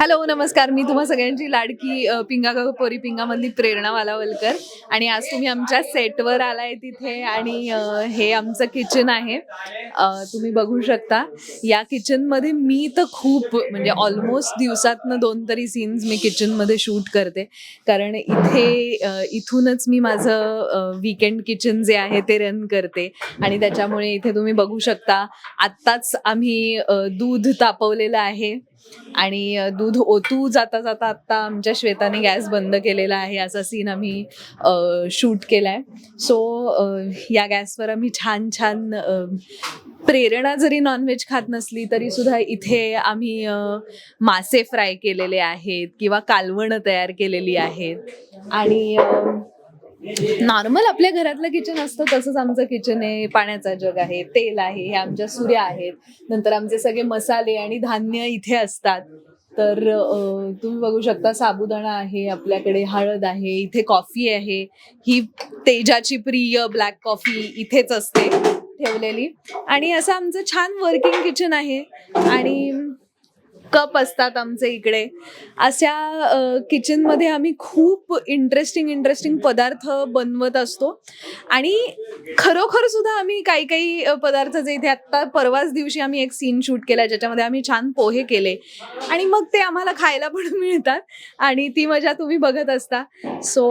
Hello नमस्कार. मी तुम्हा सगळ्यांची लाडकी पिंगा ग पोरी पिंगामधली प्रेरणा वालावलकर. आणि आज तुम्ही आमच्या सेटवर आलाय तिथे आणि हे आमचं किचन आहे. तुम्ही बघू शकता. या किचनमध्ये मी तर खूप म्हणजे ऑलमोस्ट दिवसातनं दोन तरी सीन्स मी किचनमध्ये शूट करते. कारण इथे इथूनच मी माझं विकेंड किचन जे आहे ते रन करते. आणि त्याच्यामुळे इथे तुम्ही बघू शकता आत्ताच आम्ही दूध तापवलेलं आहे. आणि दूध ओतू जाता जाता आत्ता आमच्या श्वेताने गॅस बंद केलेला आहे असा सीन आम्ही शूट केलाय. सो या गॅसवर आम्ही छान छान प्रेरणा जरी नॉनव्हेज खात नसली तरी सुद्धा इथे आम्ही मासे फ्राय केलेले आहेत किंवा कालवणं तयार केलेली आहेत. आणि नॉर्मल आपल्या घरातलं किचन असतं तसंच आमचं किचन आहे पाण्याचा जग आहे तेल आहे हे आमच्या सुऱ्या आहेत. नंतर आमचे सगळे मसाले आणि धान्य इथे असतात. तर तुम्ही बघू शकता साबुदाणा आहे आपल्याकडे हळद आहे इथे कॉफी आहे. ही तेजाची प्रिय ब्लॅक कॉफी इथेच असते ठेवलेली. आणि असं आमचं छान वर्किंग किचन आहे. आणि कप असतात आमचे इकडे. अशा किचनमध्ये आम्ही खूप इंटरेस्टिंग इंटरेस्टिंग पदार्थ बनवत असतो. आणि खरोखर सुद्धा आम्ही काही काही पदार्थ जे इथे आत्ता परवाच दिवशी आम्ही एक सीन शूट केला ज्याच्यामध्ये आम्ही छान पोहे केले. आणि मग ते आम्हाला खायला पण मिळतात. आणि ती मजा तुम्ही बघत असता. सो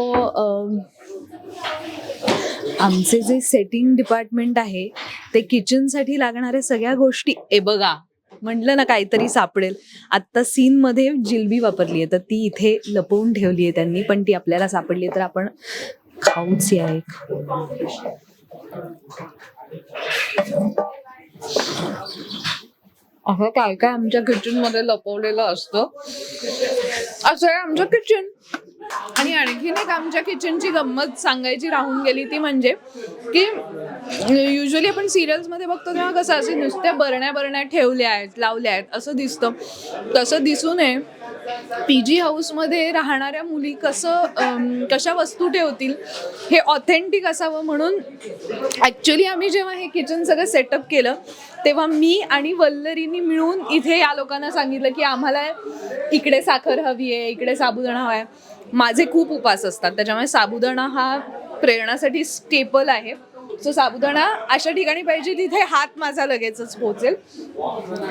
आमचे जे सेटिंग डिपार्टमेंट आहे ते किचनसाठी लागणाऱ्या सगळ्या गोष्टी ए बघा. म्हणलं ना काहीतरी सापडेल. आत्ता सीन मध्ये जिलबी वापरली आहे तर ती इथे लपवून ठेवली आहे त्यांनी पण ती आपल्याला सापडली तर आपण खाऊच या एक. असं काय काय आमच्या किचनमध्ये लपवलेलं असतं? असं आहे आमचं किचन आणि आणखीन एक आमच्या किचनची गंमत सांगायची राहून गेली ती म्हणजे की युजली आपण सिरियल्समध्ये बघतो तेव्हा कसं असे नुसत्या बरण्या बरण्या ठेवल्या आहेत लावल्या आहेत असं दिसतं. तसं दिसू नये. पी जी हाऊसमध्ये राहणाऱ्या मुली कसं कशा वस्तू ठेवतील हे ऑथेंटिक असावं म्हणून ॲक्च्युली आम्ही जेव्हा हे किचन सगळं सेटअप केलं तेव्हा मी आणि वल्लरीनी मिळून इथे या लोकांना सांगितलं की आम्हाला इकडे साखर हवी आहे इकडे साबुदाणा हवा आहे. माझे खूप उपास असतात. त्याच्यामुळे साबुदाणा हा प्रेरणासाठी स्टेपल आहे. सो साबुदाणा अशा ठिकाणी पाहिजे तिथे हात माझा लगेचच पोहोचेल.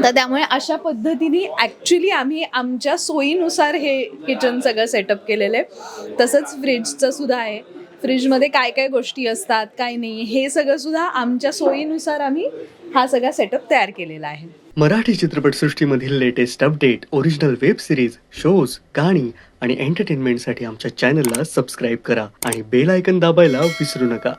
तर त्यामुळे अशा पद्धतीने ॲक्च्युली आम्ही आमच्या सोयीनुसार हे किचन सगळं सेटअप केलेलं आहे. तसंच फ्रीजचं सुद्धा आहे. फ्रीजमध्ये काय काय गोष्टी असतात काय नाही हे सगळं सुद्धा आमच्या सोयीनुसार आम्ही हा सगळा सेटअप तयार केलेला आहे. Marathi चित्रपटसृष्टीमधील latest update original web series shows गाणी आणि एंटरटेनमेंटसाठी आमच्या चॅनलला सबस्क्राईब करा आणि बेल आयकन दाबायला विसरू नका.